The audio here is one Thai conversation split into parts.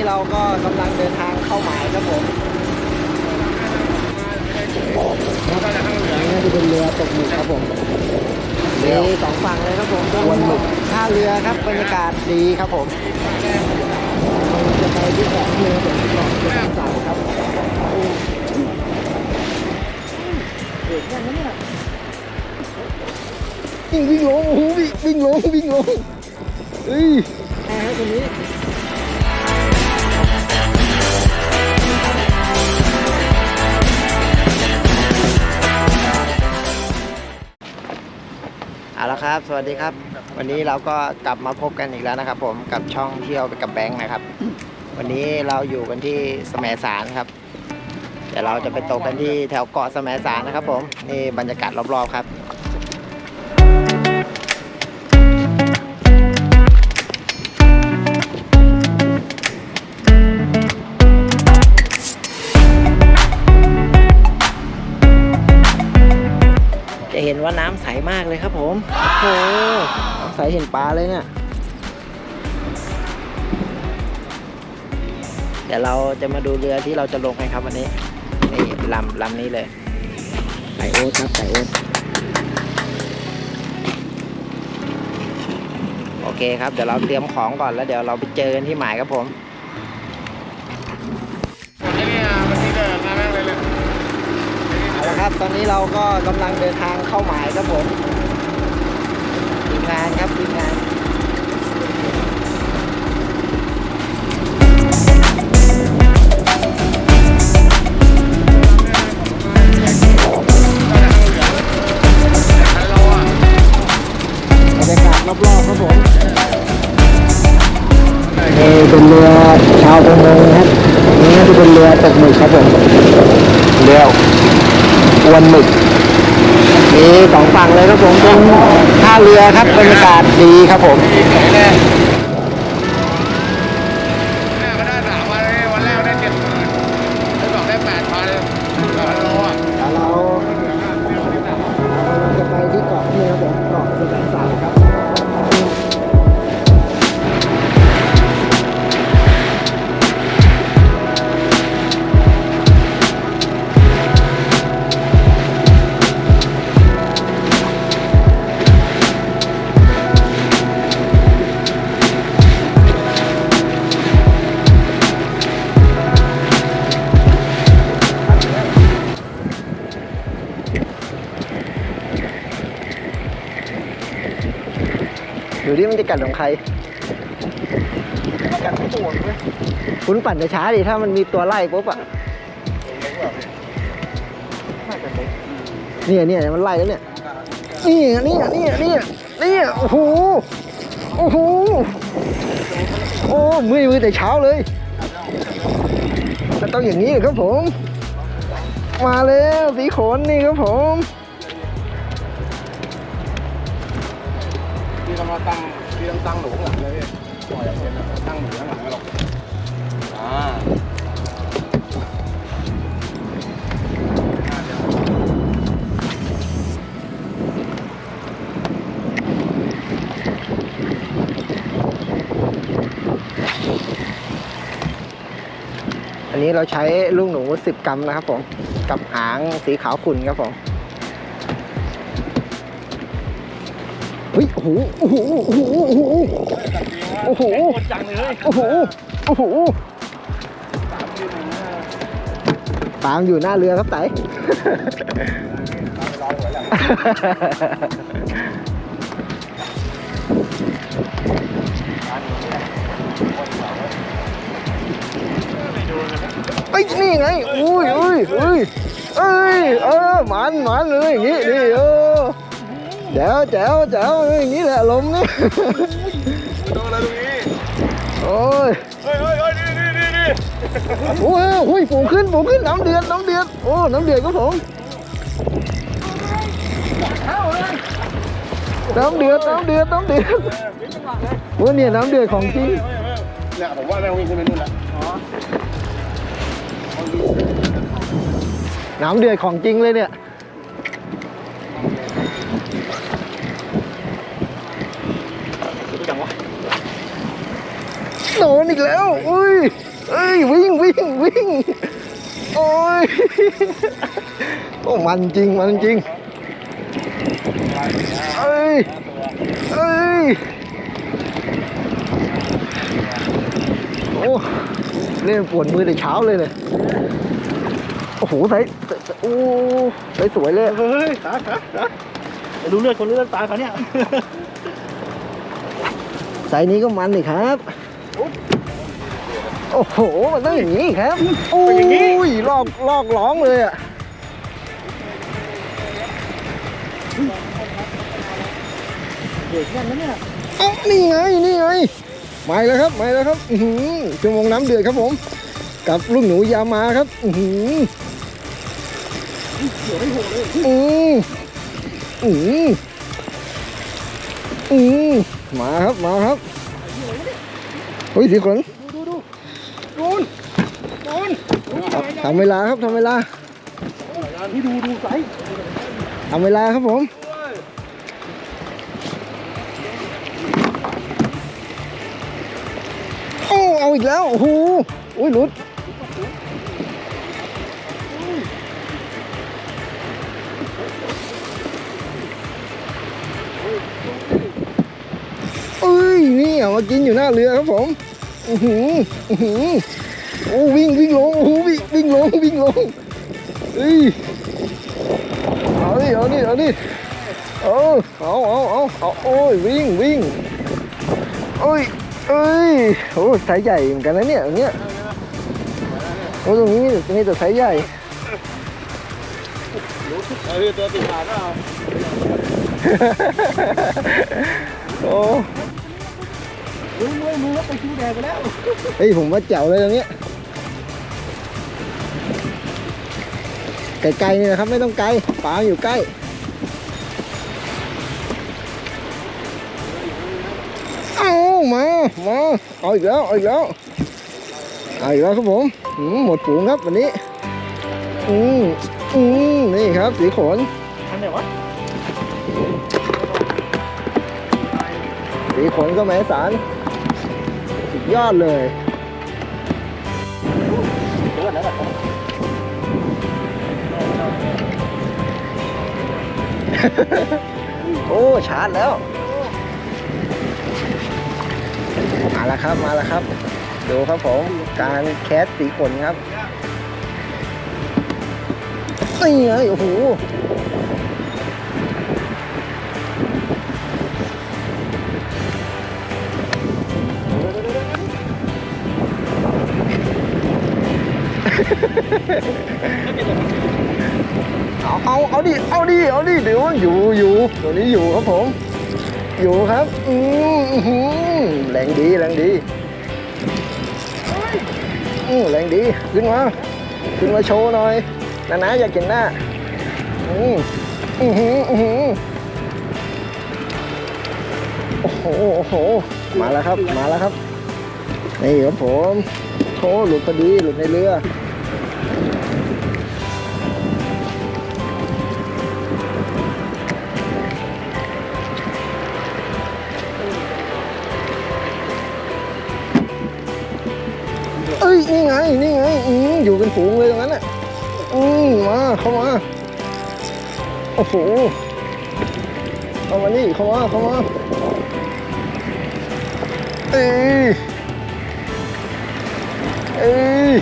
นี้เราก็กำลังเดินทางเข้าหมายครับผมนี่จะเป็นเรือตกหมึกครับผมมีสองฝั่งเลยครับผมวนหมึกท่าเรือครับบรรยากาศดีครับผมจะไปที่เกาะเรือผมเกาะเรือสาวครับโอ้เด็กแค่นั้นเนี่ยวิ่งวิ่งลงโอ้โหวิ่งวิ่งลงวิ่งลงเฮ้ยแอร์ครับตรงนี้ เอาละครับ สวัสดีครับ วันนี้เราก็กลับมาพบกันอีกแล้วนะครับ ผมกับช่องเที่ยวไปกับแบงค์นะครับ วันนี้เราอยู่กันที่แสมสารครับ เดี๋ยวเราจะไปตกกันที่แถวเกาะแสมสารนะครับ ผมนี่บรรยากาศรอบๆครับ ว่าน้ำใสมากเลยครับผมโอ้โหน้ำใสเห็นปลาเลยเนี่ย เดี๋ยวเราจะมาดูเรือที่เราจะลงกันครับวันนี้ นี่ลำลำนี้เลยไก่โอ๊ตครับไก่โอ๊ตโอเคครับ เดี๋ยวเราเตรียมของก่อนแล้วเดี๋ยวเราไปเจอกันที่หมายครับผม ตอนนี้เราก็กำลังเดินทางเข้าหมายครับผมทีมงานครับทีมงานบรรยากาศรอบๆครับผมเป็นเรือชาวประมงครับนี่จะเป็นเรือตกหมึกครับผมเรือ อวนหมึกมีสองฝั่งเลยครับผมเป็นท่าเรือครับบรรยากาศดีครับผม อยู่ที่มันจะกัดของใครกัดไม่ปวดเลยคุณปั่นจะช้าดิถ้ามันมีตัวไล่ปุ๊บอะน่าจะเล็กเนี่ยเนี่ยมันไล่แล้วเนี่ยนี่นี่นี่นี่นี่โอ้โหโอ้โหโอ้มือมือแต่เช้าเลยมันต้องอย่างนี้ครับผม มาแล้วสีขนนี่ครับผมที่เรามาตั้ง ที่ต้องตั้งหนูข้างหลังเลยพี่ปล่อยเสร็จแล้วตั้งหนูข้างหลังไม่หรอกอ่าอันนี้เราใช้ลูกหนู 10 กรัมนะครับผม กับหางสีขาวขุ่นครับผม ฮ้ยโอ้โหโอ้โหโอ้โหโอ้โหโอ้โหจังเลยโอ้โหโอ้โหตามอยู่หน้าเรือครับไตรอไอ้นี่ไง อุ้ยอุ้ยอุ้ยเอ้ย เออ มันมันเลยอย่างงี้นี่เออ แจ๋วแจ๋วแจ๋วอย่างงี้แหละลมนี่โดนอะไรตรงนี้โอ้ยเฮ้ยเฮ้ยเฮ้ยนี่นี่นี่นี่โอ้ยโอ้ยฝูงขึ้นฝูงขึ้นน้ำเดือดน้ำเดือดโอ้น้ำเดือดครับผมน้ำเดือดน้ำเดือดน้ำเดือดโอ้เนี่ยน้ำเดือดของจริงเนี่ยผมว่าแม่งวิ่งขึ้นไปนู่นแหละน้ำเดือดของจริงเลยเนี่ย รู้จังวะโดนอีกแล้วอุ้ยวิ่งวิ่งโอ้ยโอ้มันจริงมันจริงเอ้ยเอ้ยโอ้เล่นปวดมือแต่เช้าเลยเนี่ยโอ้โหใส่โอ้ใส่สวยเลยเฮ้ยตาตาตาดูเลือดคนเลือดตาเขาเนี่ยไซส์นี้ก็มันนี่ครับ โอ้โห มันต้องอย่างนี้ครับโอ้ยลอกลอกร้องเลยอะ เด็กนั่นนะเนี่ยเอ้านี่ไง นี่ไงมาอีกแล้วครับมาอีกแล้วครับอือหือชั่วโมงน้ำเดือดครับผม กับลูกหนูยามาครับ อือหือเดี๋ยวไม่โหดเลยอืออืออือมาครับ มาครับเฮ้ยสีขนดูดูดู นูนนูนทำเวลาครับทำเวลานี่ดูดูไซส์ทำเวลาครับผมโอ้เอาอีกแล้วโอ้โหอุ้ยหลุดเอ้ยนี่เอามากินอยู่หน้าเรือครับผม อือหืออือหือโอ้วิ่งวิ่งลงโอ้วิ่งวิ่งลงวิ่งลงเอ้ยเอาดิเอาดิเอาดิเอาเอาเอาเอาเอาโอ้ยวิ่งวิ่งโอ้ยเอ้ยโอ้สายใหญ่เหมือนกันนะเนี่ยตรงเนี้ยโอ้ตรงนี้ตรงนี้แต่สายใหญ่เออตัวติดขาก็เอาโอ้ ลุงเลยลุงแล้วไปชูแดงไปแล้วเฮ้ยผมว่าแจ๋วเลยตรงเนี้ยไกลๆนี่นะครับไม่ต้องไกลปลาอยู่ใกล้เอามามาเอาอีกแล้วเอาอีกแล้วเอาอีกแล้วครับผมหมดฝูงครับวันนี้อืมอืมนี่ครับสีขนอันไหนวะสีขนก็แม้สาร ยอดเลยเดี๋ยวก่อนนะแบบโอ้ชาร์จแล้ว มาแล้วครับมาแล้วครับ ดูครับผมการแคสสีขนครับนี่ไงโอ้โห เอาเอาเอาดิเอาดิเอาดิเดี๋ยวอยู่อยู่ตัวนี้อยู่ครับผม อยู่ครับอืมอื้อหือแรงดีแรงดีอืมแรงดีขึ้นมาขึ้นมาโชว์หน่อยนะนะอยากเห็นหน้าอืมอือหืออือหือโอ้โหโอ้โหมาแล้วครับมาแล้วครับนี่ครับผมโอ้หลุดพอดีหลุดในเรือ เอ้ยนี่ไงนี่ไงอืมอยู่เป็นฝูงเลยตรงนั้นอะอืมมาเข้ามาโอ้โหเข้ามานี่เข้ามาเข้ามาเอ้ยเอ้ย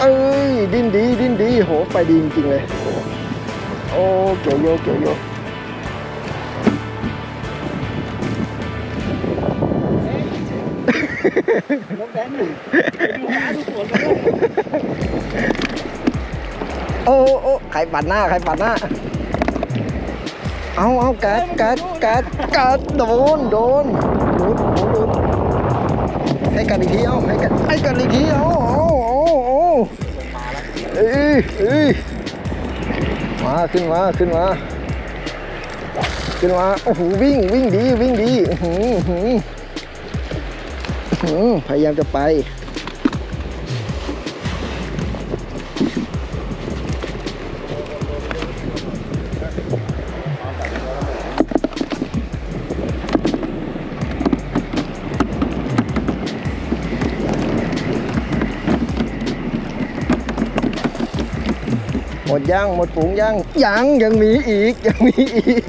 เอ้ยดิ้นดีดิ้นดีโหไปดีจริงๆเลยโอ้เกี่ยวโยเกี่ยวโย โอ้โอ้ใครปัดหน้าใครปัดหน้า เอาเอากัดกัดกัดกัดโดนโดนหลุดหลุดหลุดให้กัดอีกทีเอาให้กัดให้กัดอีกทีเอาเอาเอาเอาเอ้ยเอ้ยมาขึ้นมาขึ้นมาขึ้นมาโอ้โหวิ่งวิ่งดีวิ่งดีอือหือ พยายามจะไป หมดยังหมดฝูงยังยังยังมีอีก ยังมีอีก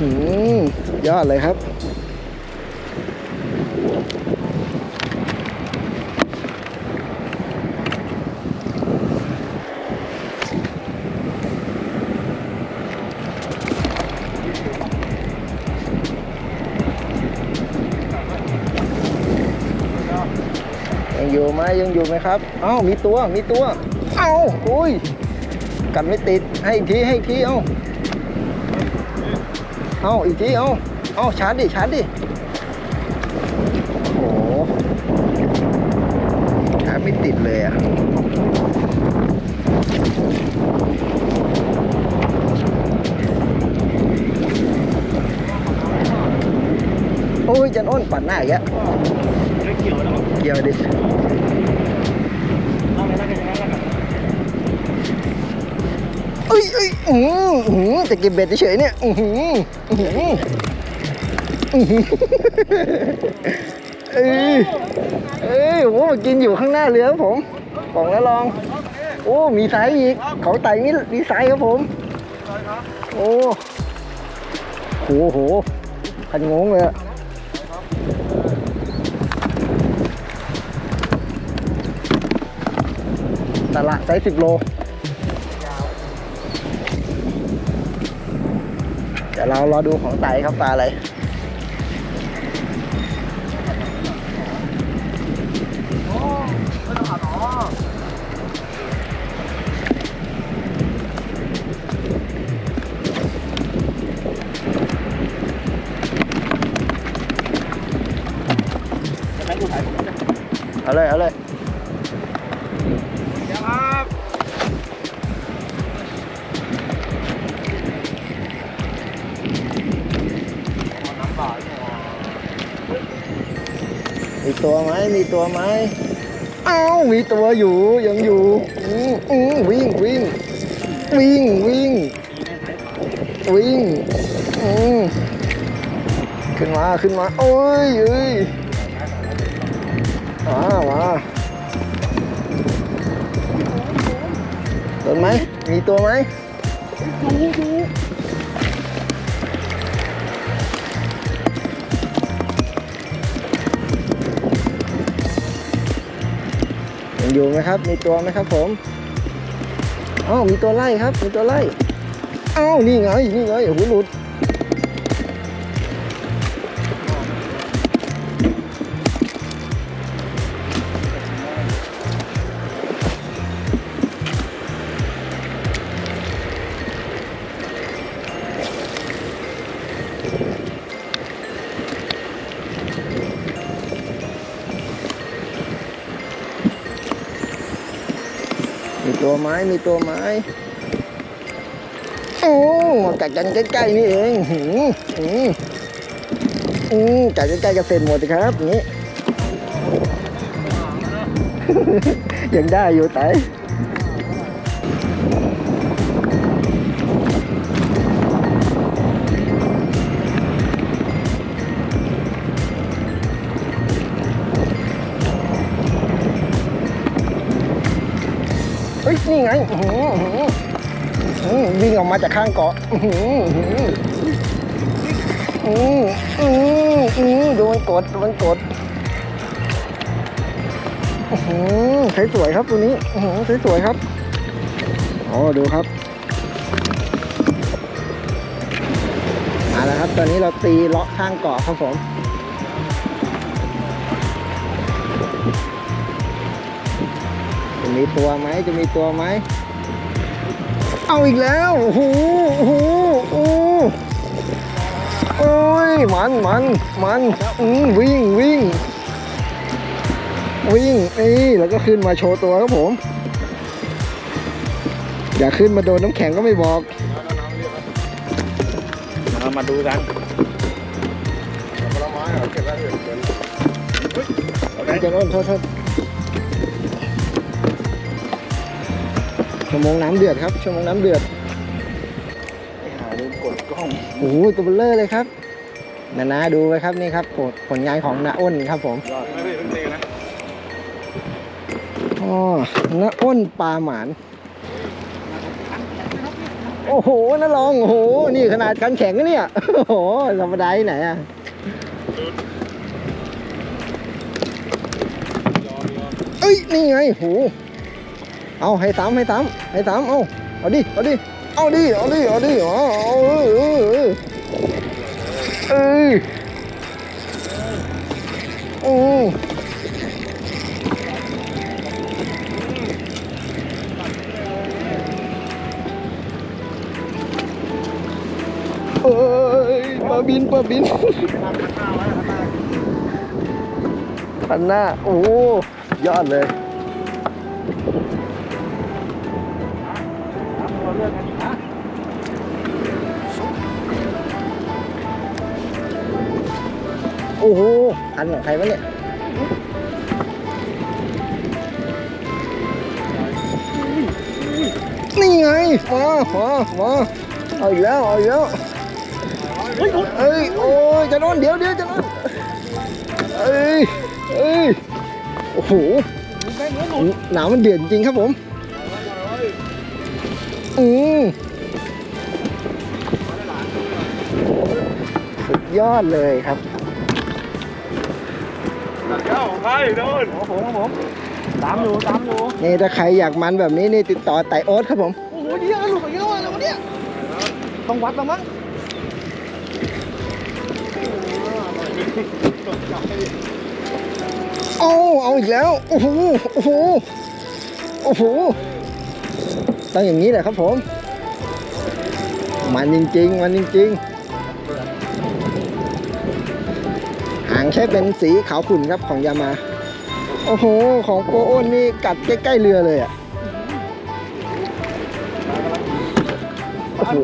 ยอดเลยครับ ยังอยู่ไหมยังอยู่ไหมครับ เอ้า มีตัว มีตัว เอ้า อุ้ย กัดไม่ติด ให้อีกที ให้อีกที เอ้า เอ้าอีกทีเอ้าเอ้าชาร์จดิชาร์จดิโอ้โหชาร์จไม่ติดเลยอะโอ้ยจันอ้นปัดหน้าอีกแล้วไม่เกี่ยวแล้วมั้งเกี่ยวดิ อ้ยเอ้ยอือหืออื้อหือจะเก็บเบ็ดเฉยเนี่ย อือหืออื้อหืออื้อหือเอ้ยเอ้ยโอ้มากินอยู่ข้างหน้าเรือครับผมบอกแล้วลอง โอ้ มีไซส์อีก เขาไต่มีมีไซส์ครับผม โอ้โหโหขันงงเลยอะตละไซส์สิบโล ดี๋ยวเรารอดูของไต่ครับปลาอะไรจะให้กูถ่ายผมจะเอาเลย เอาเลย เดี๋ยวครับ มีตัวไหมมีตัวไหมเอ้ามีตัวอยู่ยังอยู่อืมอืมวิ่งวิ่งวิ่งวิ่งวิ่งอืมขึ้นมาขึ้นมาโอ้ยเอ้ยมามาโดนไหมมีตัวไหม ยังอยู่ไหมครับ มีตัวไหมครับผมอ้าวมีตัวไล่ครับ มีตัวไล่อ้าวนี่ไงนี่ไงโอ้โหหลุด มีตัวไม้มีตัวไม้ โอ้มากัดกันใกล้ๆนี่เองหืมหืมอืมกัดใกล้ๆกับเซนหมดสิครับนี้ยังได้อยู่แต่ นี่ไงวิ่งออกมาจากข้างเกาะดูมันกดดูมันกดใช้สวยครับตัวนี้ใช้สวยครับอ๋อดูครับมาแล้วครับ ตอนนี้เราตีเลาะข้างเกาะครับผม จะมีตัวไหมจะมีตัวไหมเอาอีกแล้วโอ้โหโอ้โหโอ้โหโอ้ยมันมันมันอืมวิ่งวิ่งวิ่งนี่แล้วก็ขึ้นมาโชว์ตัวครับผม อย่าขึ้นมาโดนน้ำแข็งก็ไม่บอกเรามาดูกันผลไม้เหรอเก็บไว้เดี๋ยวเดี๋ยวอาจารย์อ้นโทษโทษ ชั่วโมงน้ำเดือดครับชั่วโมงน้ำเดือดไปหาดูกดกล้องโอ้โหตัวเบลเลอร์เลยครับนนานาดูไว้ครับนี่ครับผลผลงานของนาอ้นครับผมไม่ได้เป็นตีนะอ๋อนาอ้นปลาหมานโอ้โหนาลองโอ้โหนี่ขนาดกันแข็งนะเนี่ยโอ้โหธรรมดาที่ไหนอะเอ้ยนี่ไงโห เอาให้ซ้ำให้ซ้ำให้ซ้ำเอาเอาดิเอาดิเอาดิเอาดิเอาดิเอาเอาเออเออเออเอ้ยโอ้เอ้ยปลาบินปลาบินพันหน้า โอ้ยอดเลย อ้โหพันของใครวะเนี่ยนี่ไงมามามาเอาอีกแล้วเอาอีกแล้วเอ้ยโอ้ยจะนอนเดี๋ยวเดี๋ยวจะนอนเอ้ยเอ้ยโอ้โหหนาวมันเดือดจริงครับผมอืมสุดยอดเลยครับ เจ้าของใครโดนโอ้โหครับผมตามอยู่ตามอยู่นี่ถ้าใครอยากมันแบบนี้นี่ติดต่อไต่โอ๊ตครับผม โอ้โหเดี๋ยวหลุดอีกแล้วอะไรวะเนี่ยต้องวัดแล้วมั้งเอาเอาอีกแล้ว โอ้โห โอ้โห โอ้โห ต้องอย่างนี้แหละครับผม มันจริงๆ มันจริงๆางแค่เป็นสีขาวขุ่นครับของยามา โอ้โห ของโกโอนนี่กัดใกล้ๆเรือเลยอะ โอ้โห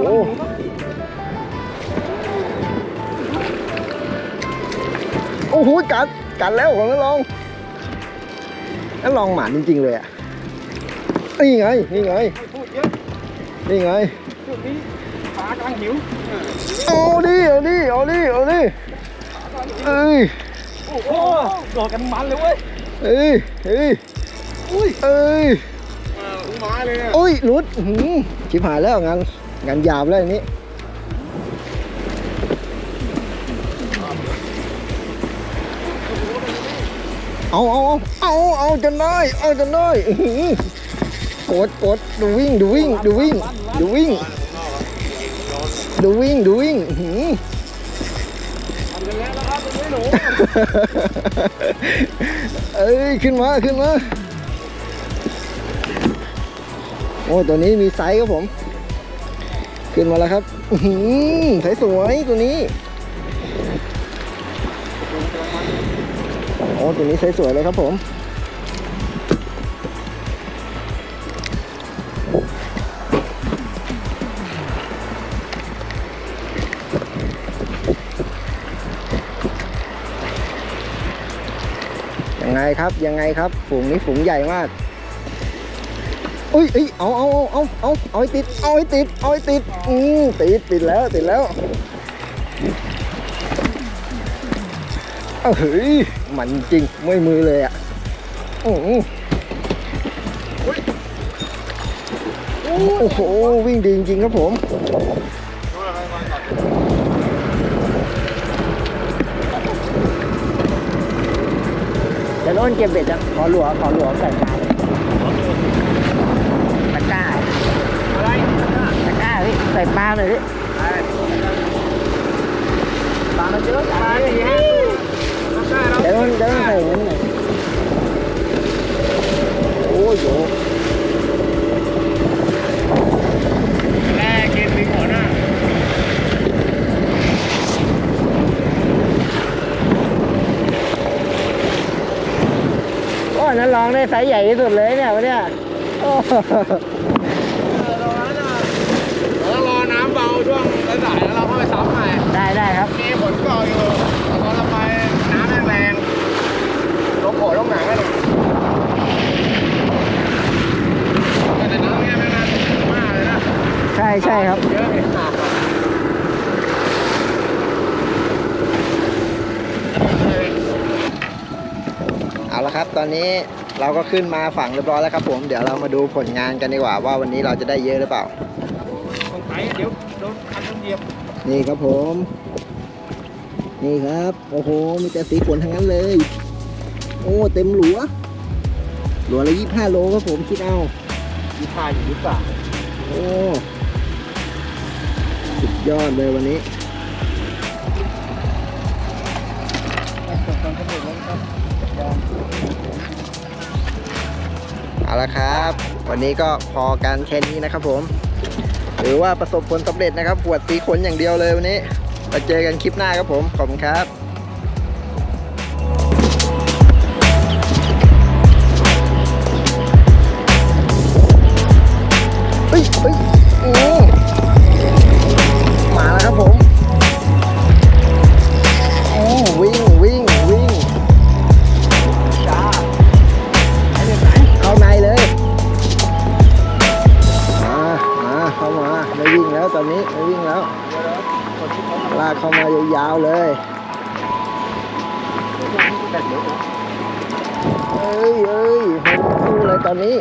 โอ้โห กัด กัดแล้วของนักลองนักลองหมานจริงๆเลยอะ นี่ไง นี่ไงไม่พูดเยอะนี่ไงจุดนี้ขากำลังหิวเอาดิเอาดิเอาดิเอาดิ เอ้ยโอ้โหโดดกันมันเลยเว้ยเอ้ยเอ้ยอุ้ยเอ้ยอุ้งไม้เลยเนี่ยโอ้ยหลุดอื้อหือชิบหายแล้วงานงานหยาบแล้วอันนี้เอาเอาเอาเอาเอาจนได้เอาจนได้อื้อหือกดกดดูวิ่งดูวิ่งดูวิ่งดูวิ่งดูวิ่งดูวิ่งอื้อหือ เอ้ย ขึ้นมา ขึ้นมา โอ้ตัวนี้มีไซส์ครับผม ขึ้นมาแล้วครับอื้อหืมไซส์สวยตัวนี้ โอ้ตัวนี้ไซส์สวยเลยครับผม ครับยังไงครับ ฝูงนี้ฝูงใหญ่มากอุ้ยเอ้ยเอาเอาเอาเอาเอาเอาให้ติดเอาให้ติดเอาให้ติดอืมติดติดแล้วติดแล้วเอ้ยมันจริงไม่มือเลยอะโอ้โหวิ่งดีจริงครับผม เดี๋ยวโดนเก็บเบ็ดจะขอหลัวขอหลัวใส่ปลาเลยตะกร้าอะไรตะกร้าพี่ใส่ปลาเลยพี่ตามมาเยอะปลาเยอะเดี๋ยวโดนเดี๋ยวโดนใส่เงินหน่อยโอ้โห นั้นลองได้ไซส์ใหญ่ที่สุดเลยเนี่ยวันเนี้ยโอ้โหแล้วรอน้ำเบาช่วงสายๆแล้วเราก็ไปซ้ำใหม่ได้ได้ครับ มีฝนก่ออยู่แล้วตอนเราไปน้ำแรงๆลงโขลงหนังให้หน่อยแต่น้ำเนี่ยไม่น่าตกมากเลยนะ ใช่ใช่ครับ เยอะเห็นหนักอะ ตอนนี้เราก็ขึ้นมาฝั่งเรียบร้อยแล้วครับ ผมเดี๋ยวเรามาดูผลงานกันดีกว่าว่าวันนี้เราจะได้เยอะหรือเปล่าตรงไหนเดี๋ยวโดนคันต้องเหยียบนี่ครับผม นี่ครับโอ้โหมีแต่สีขนทั้งนั้นเลย โอ้เต็มหลัวหลัวละยี่ห้าโลครับผมคิดเอามีพาอยู่หรือเปล่าโอ้สุดยอดเลยวันนี้ เอาละครับ วันนี้ก็พอกันแค่นี้นะครับผม หรือว่าประสบผลสำเร็จนะครับปวดตีขนอย่างเดียวเลยวันนี้มาเจอกันคลิปหน้าครับผม ขอบคุณครับเฮ้ยเฮ้ยโอ้ ยาวเลยเอ้ยเอ้ยมันสู้เลยตอนนี้